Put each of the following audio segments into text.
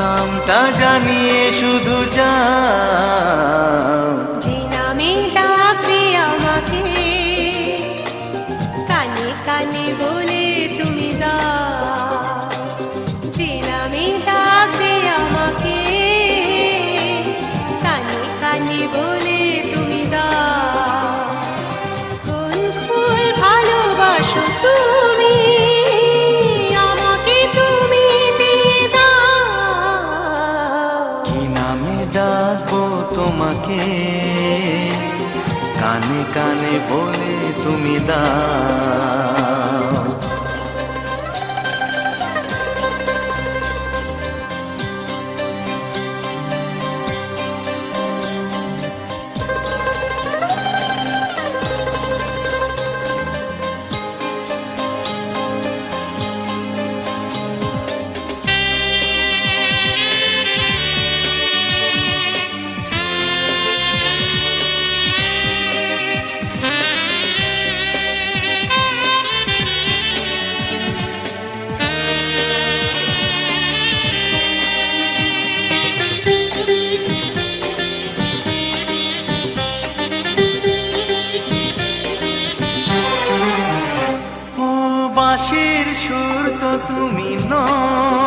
নামটা জানিয়ে শুধু যা। আমাকে কানে কানে বলে তুমি দা তুমি নয়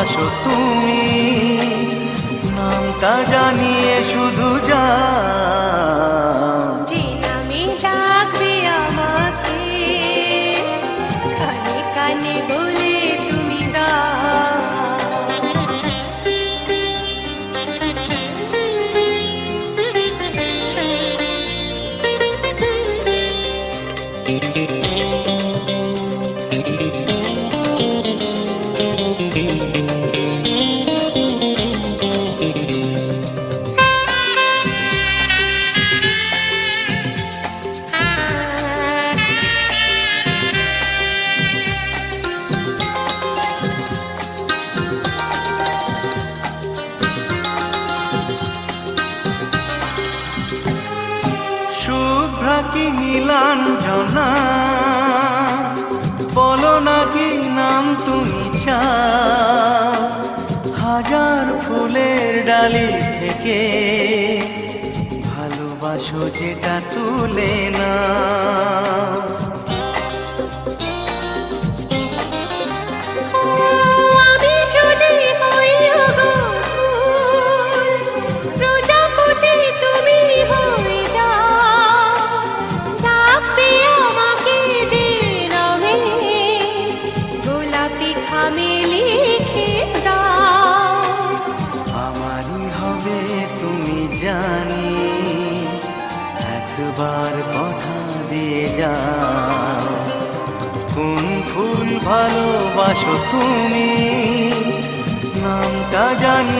ভালোবাসো তুমি। নামটা জানিয়ে শুধু যা। বলো না কি নাম তুমি চাও হাজার ফুলের ডালি থেকে ভালোবাসো যেটা তুলে না তুমি। নামটা জানি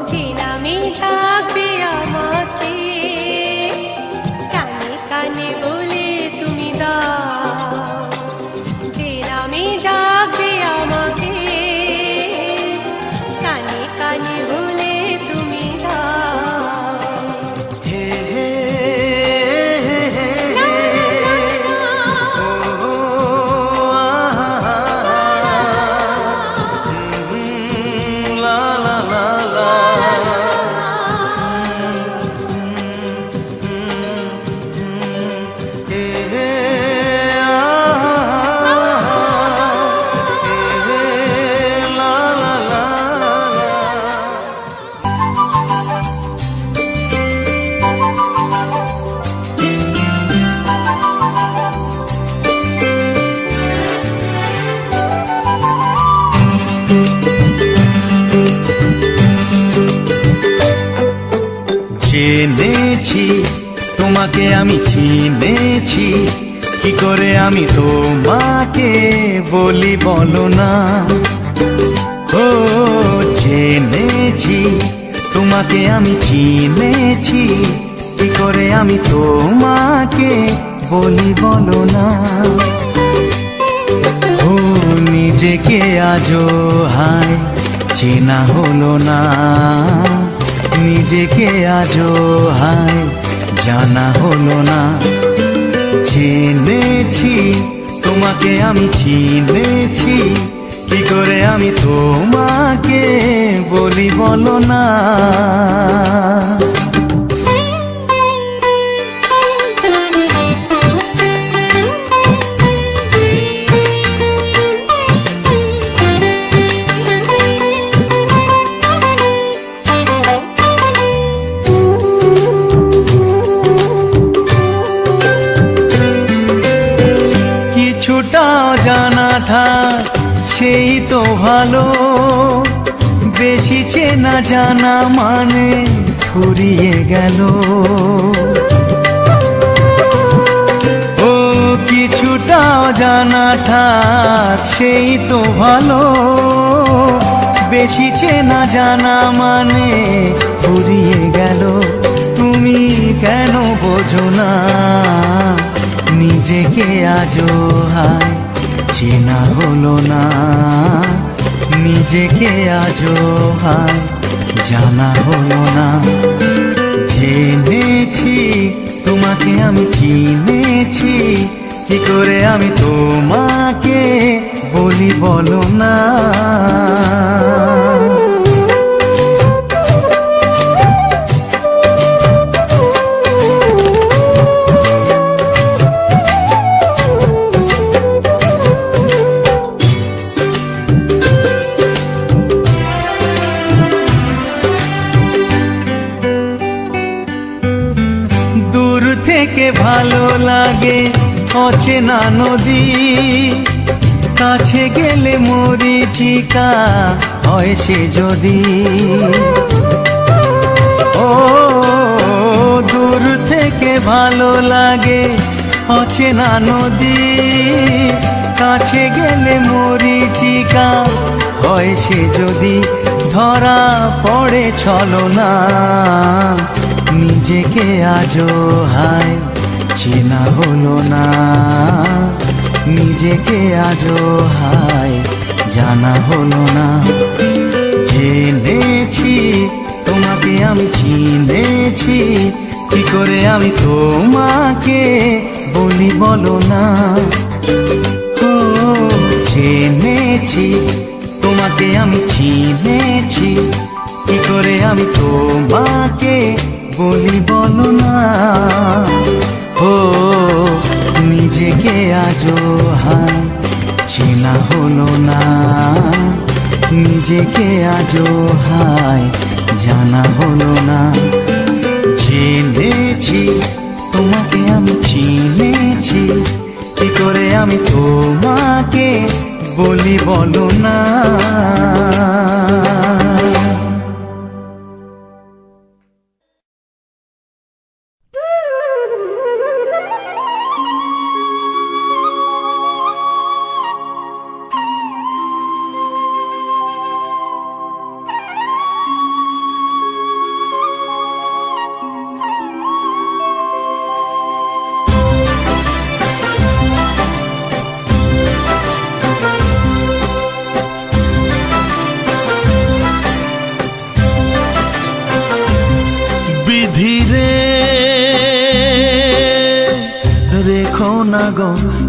তোমাকে আমি চিনেছি। কি করে আমি তোমাকে বলি বলো না? ও, জেনেছি, তোমাকে আমি চিনেছি। কি করে আমি তোমাকে বলি বলো না? ও, নিজেকে আজো হায়, চেনা হলো না। নিজেকে আজো হায় জানা হলো না। চিনেছি তোমাকে আমি চিনেছি। কি করে আমি তোমাকে বলি বলো না? থাক সেই তো ভালো। বেশি চেনা জানা মানে ফুরিয়ে গেল। ও, কিছুটা জানা থাক সেই তো ভালো। বেশি চেনা জানা মানে ফুরিয়ে গেল। তুমি কেন বোঝো না? নিজেকে আজো হায় চেনা হলো না। নিজেকে আজো ভাই জানা হলো না। জেনেছি, তোমাকে আমি চিনেছি। কি করে আমি তোমাকে বলি বলো না? নদী। কাছে গেলে মরিচিকা হয় সে যদি। ও, দূর থেকে ভালো লাগে অচেনা নদী। কাছে গেলে মরিচিকা হয় সে যদি। ধরা পড়ে চলো না নিজেকে আজো হায়। চেনা হলো না। নিজেকে আজো হায় জানা হলো না। জেনেছি, তোমাকে আমি চিনেছি। কি করে আমি তোমাকে বলি বলো না? ও, জেনেছি, তোমাকে আমি চিনেছি। কি করে আমি তোমাকে বলি বলো না? ও নিজেকে আজো হায়, চেনা হলো না। নিজেকে আজো হায়, জানা হলো না। জেনেছি, তোমাকে আমি চিনেছি, কি করে আমি তোমাকে বলি বলো না।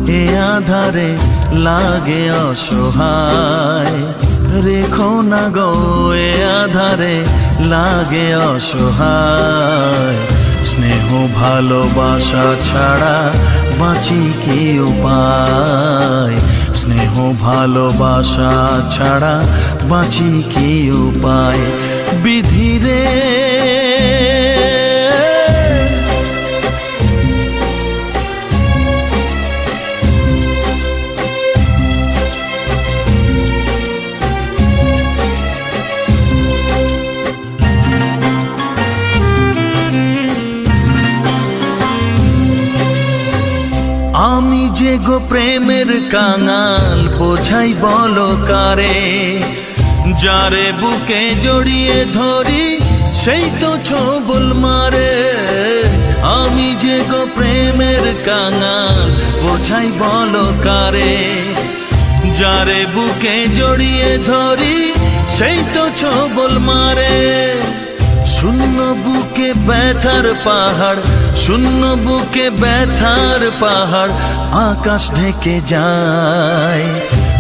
এ আধারে লাগে অসহায়। রেখো না গো, এ আধারে লাগে অসহায়। স্নেহ, ভালোবাসা ছাড়া বাঁচি কি উপায়? স্নেহ, ভালোবাসা ছাড়া বাঁচি কি উপায়? বিধিরে গো প্রেমের কাঙাল, বোঝাই বলো কারে? যারে বুকে জড়িয়ে ধরি, সেই তো ছবল মারে। আমি যে গো প্রেমের কাঙাল, বোঝাই বলো কারে? যারে বুকে জড়িয়ে ধরি, সেই তো ছবল মারে। শূন্য বুকে ব্যথার পাহাড়, শূন্য বুকে ব্যথার পাহাড়, আকাশ ঢেকে যায়।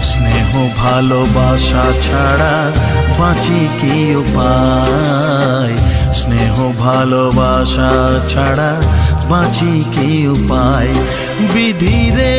স্নেহ ভালোবাসা ছাড়া বাঁচি কি উপায়? স্নেহ ভালোবাসা ছাড়া বাঁচি কি উপায়? বিধিরে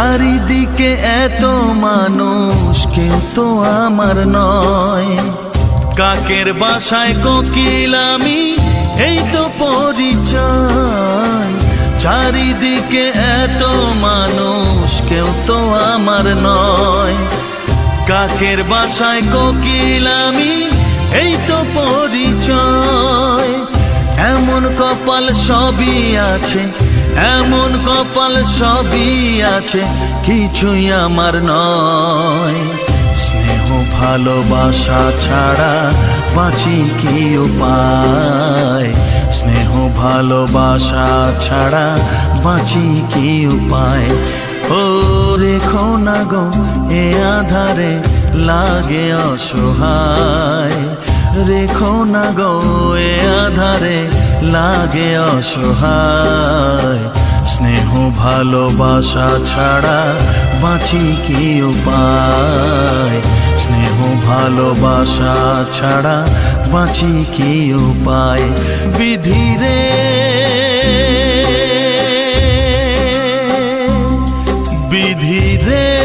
চারিদিকে এত মানুষ কেউ তো আমার নয়। কাকের বাসায় কোকিল আমি, এই তো পরিচয়। চারিদিকে এত মানুষ, কেউ তো আমার নয়। কাকের বাসায় কোকিল আমি, এই তো পরিচয়। এমন কপাল সবই আছে এমন কপাল সবই আছে, কিছুই আমার নয়। স্নেহ ভালোবাসা ছাড়া বাঁচি কি উপায়? স্নেহ ভালোবাসা ছাড়া বাঁচি কি উপায়? ও রেখো না গো, এ আধারে লাগে অসহায়। রেখো না গো, এ আধারে লাগে অসহায়। স্নেহ, ভালোবাসা ছাড়া বাঁচি কি উপায়? স্নেহ, ভালোবাসা ছাড়া বাঁচি কি উপায়? বিধিরে বিধিরে